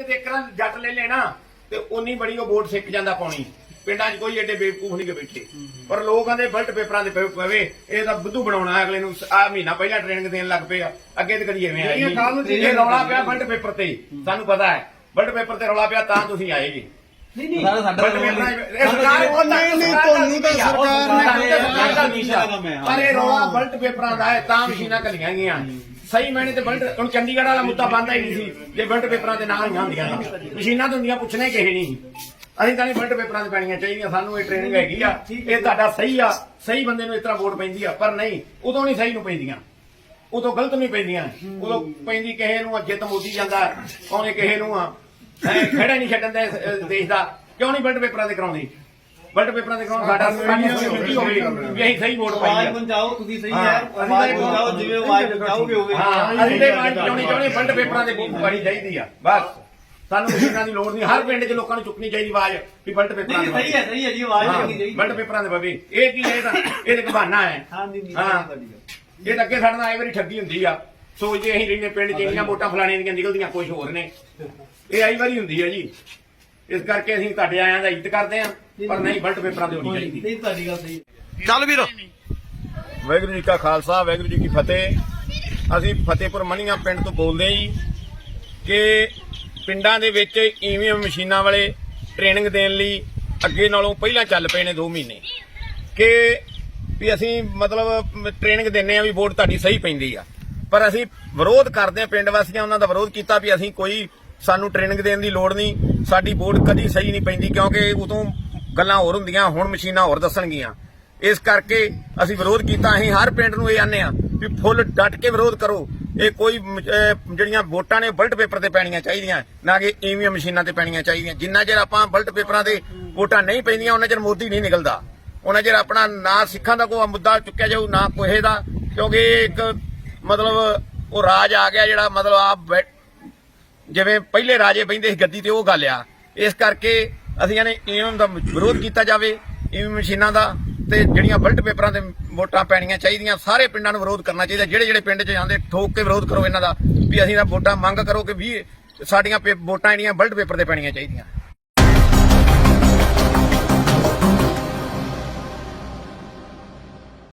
ਇੱਕਰਾਂ ਜੱਟ ਲੈ ਲੈਣਾ ਤੇ ਉਨੀ ਬੜੀ ਉਹ ਵੋਟ ਸਿੱਕ ਜਾਂਦਾ ਪਾਉਣੀ। ਪਿੰਡਾਂ 'ਚ ਕੋਈ ਏਡੇ ਬੇਵਕੂਫ ਨਹੀਂ ਗੇ ਬੈਠੇ। ਪਰ ਲੋਕਾਂ ਦੇ ਬਲਟ ਪੇਪਰਾਂ ਦੇ ਪਏ- ਪਵੇ ਇਹ ਤਾਂ ਬੁੱਧੂ ਬਣਾਉਣਾ ਅਗਲੇ ਨੂੰ ਆ ਮਹੀਨਾ ਪਹਿਲਾਂ ਟ੍ਰੇਨਿੰਗ ਦੇਣ ਲੱਗ ਪਏ ਆ। ਅੱਗੇ ਤੇ ਕਦੀ ਐਵੇਂ ਆਈ ਨਹੀਂ। ਇਹ ਰੌਲਾ ਪਿਆ ਬਲਟ ਪੇਪਰ ਤੇ ਸਾਨੂੰ ਪਤਾ ਹੈ। ਬਲਟ ਪੇਪਰ ਤੇ ਰੌਲਾ ਪਿਆ ਤਾਂ ਤੁਸੀਂ ਆਏ ਜੀ ਨਹੀਂ ਨਹੀਂ। ਸਾਡਾ ਸਾਡਾ ਬਲਟ ਪੇਪਰਾਂ 'ਚ- ਇਹ ਸਰਕਾਰ ਉਹ ਨਹੀਂ, ਨਹੀਂ, ਤੁਹਾਨੂੰ ਤਾਂ ਸਰਕਾਰ ਨੇ ਪਰ ਇਹ ਰੌਲਾ ਬਲਟ ਪੇਪਰਾਂ ਦਾ ਹੈ ਤਾਂ ਮਸ਼ੀਨਾਂ ਘਲੀਆਂ ਗਈਆਂ ਸਹੀ ਮੈਨੇ ਤੇ ਬਲਟ ਹੁਣ ਚੰਡੀਗੜ੍ਹ ਵਾਲਾ ਮੁੱਦਾ ਬੰਦਾ ਹੀ ਨਹੀਂ ਸੀ ਜੇ ਬਲਟ ਪੇਪਰਾਂ ਦੇ ਨਾਲ ਹੀ ਹੁੰਦੀਆਂ ਨੇ ਮਸ਼ੀਨਾਂ ਤਾਂ ਹੁੰਦੀਆਂ ਪੁੱਛਣੇ ਕਿਸੇ ਨਹੀਂ। ਅਸੀਂ ਤਾਂ ਨਹੀਂ ਬਲਟ ਪੇਪਰਾਂ ਤੇ ਪੈਣੀਆਂ ਚਾਹੀਦੀਆਂ ਸਾਨੂੰ ਇਹ ਟ੍ਰੇਨਿੰਗ ਹੈਗੀ ਆ। ਇਹ ਤੁਹਾਡਾ ਸਹੀ ਆ ਸਹੀ ਬੰਦੇ ਨੂੰ ਇਸ ਤਰ੍ਹਾਂ ਵੋਟ ਪੈਂਦੀ ਆ ਪਰ ਨਹੀਂ ਉਦੋਂ ਨਹੀਂ ਸਹੀ ਨੂੰ ਪੈਂਦੀਆਂ। ਉਦੋਂ ਗਲਤ ਨਹੀਂ ਪੈਂਦੀਆਂ। ਉਦੋਂ ਪੈਂਦੀ ਕਿਸੇ ਨੂੰ ਅੱਗੇ ਤਾਂ ਮੋਦੀ ਜਾਂਦਾ ਕੌਣੇ ਕਿਸੇ ਨੂੰ ਆ। ਖੜਾ ਨਹੀਂ ਛੱਡਣ ਦੇ ਦੇਸ਼ ਦਾ। ਕਿਉਂ ਨਹੀਂ ਬਲਟ ਪੇਪਰਾਂ ਤੇ ਕਰਾਉਂਦੀ? ਬਲਟ ਪੇਪਰਾਂ ਤੇ ਕਰਾਉਣ ਸਾਡਾ ਸਾਡੀ ਸੋਚ ਹੋਵੇ ਵੀ ਅਸੀਂ ਸਹੀ ਵੋਟ ਪਾਈ ਆਵਾਜ਼ ਆ ਪਹੁੰਚਾਓ ਤੁਸੀਂ ਸਹੀ ਹਾਂ। ਹੈ। ਆਵਾਜ਼ ਪਹੁੰਚਾਓ ਜਿਵੇਂ ਆਵਾਜ਼ ਪਹੁੰਚਾਓਗੇ ਹੋਵੇ ਹਾਂ ਅਸੀਂ ਤੇ ਮਾਨ ਚਾਉਣੀ ਚਾਉਣੀ ਫੰਡ ਪੇਪਰਾਂ ਦੇ ਬੁੱਕ ਬੜੀ ਚਾਹੀਦੀ ਆ ਬਸ। ਸਾਨੂੰ ਮਸ਼ੀਨਾਂ ਦੀ ਲੋੜ ਨਹੀਂ ਹਰ ਪਿੰਡ 'ਚ ਲੋਕਾਂ ਨੂੰ ਚੁੱਕਣੀ ਚਾਹੀਦੀ ਆਵਾਜ਼ ਵੀ ਫੰਡ ਪੇਪਰਾਂ ਨਹੀਂ ਦੇ ਸਹੀ ਹੈ ਸਹੀ ਹੈ ਜੀ ਆਵਾਜ਼ ਹਾਂ ਲੱਗੀ ਚਾਹੀਦੀ ਫੰਡ ਪੇਪਰਾਂ ਦੇ ਬਵੇ ਇਹ ਕੀ ਹੈ ਇਹ ਤਾਂ ਇਹ ਤਾਂ ਇੱਕ ਬਹਾਨਾ ਹੈ। ਹਾਂ। ਨਹੀਂ ਹਾਂ। ਇਹ ਤਾਂ ਅੱਗੇ ਸਾਡੇ ਨਾਲ ਵਾਰੀ ਠੱਗੀ ਹੁੰਦੀ ਆ। ਸੋਚਦੇ ਅਸੀਂ ਰਹਿੰਦੇ ਪਿੰਡ 'ਚ ਇੰਨੀਆਂ ਵੋਟਾਂ ਫਲਾਣੀਆਂ ਦੀਆਂ ਨਿਕਲਦੀਆਂ ਕੁਝ ਹੋਰ ਨੇ। ਇਹ ਆਈ ਵਾਰੀ ਹੁੰਦੀ ਹੈ ਜੀ। ਇਸ ਕਰਕੇ ਅਸੀਂ ਤੁਹਾਡੇ ਆਇਆਂ ਦਾ ਇੱਜ਼ਤ ਕਰਦੇ ਆ ਪਰ ਨਹੀਂ ਫੰਡ ਪੇਪਰਾਂ ਦੇ ਹੋਣੀ ਚਾਹੀਦੀ। ਨਹੀਂ ਤੁਹਾਡੀ ਗੱਲ ਸਹੀ ਚੱਲ ਵੀਰ। ਵਾਹਿਗੁਰੂ ਜੀ ਕਾ ਖਾਲਸਾ ਵਾਹਿਗੁਰੂ ਜੀ ਕੀ ਫਤਿਹ। ਅਸੀਂ ਫਤਿਹਪੁਰ ਮਣੀਆਂ ਪਿੰਡ ਤੋਂ ਬੋਲਦੇ ਹਾਂ ਜੀ ਕਿ ਪਿੰਡਾਂ ਦੇ ਵਿੱਚ ਈਵੀਐਮ ਮਸ਼ੀਨਾਂ ਵਾਲੇ ਟ੍ਰੇਨਿੰਗ ਦੇਣ ਲਈ ਅੱਗੇ ਨਾਲੋਂ ਪਹਿਲਾਂ ਚੱਲ ਪਏ ਨੇ 2 ਮਹੀਨੇ। ਕਿ ਵੀ ਅਸੀਂ ਮਤਲਬ ਟ੍ਰੇਨਿੰਗ ਦਿੰਨੇ ਆ ਵੀ ਵੋਟ ਤੁਹਾਡੀ ਸਹੀ ਪੈਂਦੀ ਆ। ਪਰ ਅਸੀਂ ਵਿਰੋਧ ਕਰਦੇ ਆ ਪਿੰਡ ਵਾਸੀਆਂ ਉਹਨਾਂ ਦਾ ਵਿਰੋਧ ਕੀਤਾ ਵੀ ਅਸੀਂ ਕੋਈ ਸਾਨੂੰ ਟ੍ਰੇਨਿੰਗ ਦੇਣ ਦੀ ਲੋੜ ਨਹੀਂ, ਸਾਡੀ ਵੋਟ ਕਦੀ ਸਹੀ ਨਹੀਂ ਪੈਂਦੀ ਕਿਉਂਕਿ ਉਦੋਂ ਗੱਲਾਂ ਹੋਰ ਹੁੰਦੀਆਂ, ਹੁਣ ਮਸ਼ੀਨਾਂ ਹੋਰ ਦੱਸਣਗੀਆਂ। ਇਸ ਕਰਕੇ ਅਸੀਂ ਵਿਰੋਧ ਕੀਤਾ, ਅਸੀਂ ਹਰ ਪਿੰਡ ਨੂੰ ਇਹ ਆਨੇ ਆ ਵੀ ਫੁੱਲ ਡਟ ਕੇ ਵਿਰੋਧ ਕਰੋ। ਇਹ ਕੋਈ ਜਿਹੜੀਆਂ ਵੋਟਾਂ ਨੇ ਬਲਟ ਪੇਪਰ ਤੇ ਪੈਣੀਆਂ ਚਾਹੀਦੀਆਂ, ਨਾ ਕਿ ਈਵੀਐਮ ਮਸ਼ੀਨਾਂ ਤੇ ਪੈਣੀਆਂ ਚਾਹੀਦੀਆਂ। ਜਿੰਨਾ ਚਿਰ ਆਪਾਂ ਬਲਟ ਪੇਪਰਾਂ ਤੇ ਵੋਟਾਂ ਨਹੀਂ ਪੈਂਦੀਆਂ, ਉਹਨਾਂ ਚਿਰ ਮੋਦੀ ਨਹੀਂ ਨਿਕਲਦਾ। ਉਹਨਾਂ ਚਿਰ ਆਪਣਾ ਨਾ ਸਿੱਖਾਂ ਦਾ ਕੋਈ ਮੁੱਦਾ ਚੁੱਕਿਆ ਜਾਊ, ਨਾ ਕੋਹੇ ਦਾ, ਕਿਉਂਕਿ ਇਹ ਇੱਕ ਮਤਲਬ ਉਹ ਰਾਜ ਆ ਗਿਆ ਜਿਹੜਾ ਮਤਲਬ ਆਪ ਜਿਵੇਂ ਪਹਿਲੇ ਰਾਜੇ ਬੈਂਦੇ ਸੀ ਗੱਦੀ ਤੇ, ਉਹ ਗੱਲ ਆ। ਇਸ ਕਰਕੇ ਅਸੀਂ ਇਹਨੇ ਈਵੀਐਮ ਦਾ ਵਿਰੋਧ ਕੀਤਾ ਜਾਵੇ ਈਵੀਐਮ ਮਸ਼ੀਨਾਂ ਦਾ, ਤੇ ਜਿਹੜੀਆਂ ਬਲਟ ਪੇਪਰਾਂ ਤੇ ਵੋਟਾਂ ਪੈਣੀਆਂ ਚਾਹੀਦੀਆਂ, ਸਾਰੇ ਪਿੰਡਾਂ ਨੂੰ ਵਿਰੋਧ ਕਰਨਾ ਚਾਹੀਦਾ। ਜਿਹੜੇ ਜਿਹੜੇ ਪਿੰਡ 'ਚ ਜਾਂਦੇ, ਠੋਕ ਕੇ ਵਿਰੋਧ ਕਰੋ ਇਹਨਾਂ ਦਾ, ਵੀ ਅਸੀਂ ਤਾਂ ਵੋਟਾਂ ਮੰਗ ਕਰੋ ਕਿ ਵੀ ਸਾਡੀਆਂ ਪੇ- ਵੋਟਾਂ ਜਿਹੜੀਆਂ ਬਲਟ ਪੇਪਰ ਤੇ ਪੈਣੀਆਂ ਚਾਹੀਦੀਆਂ।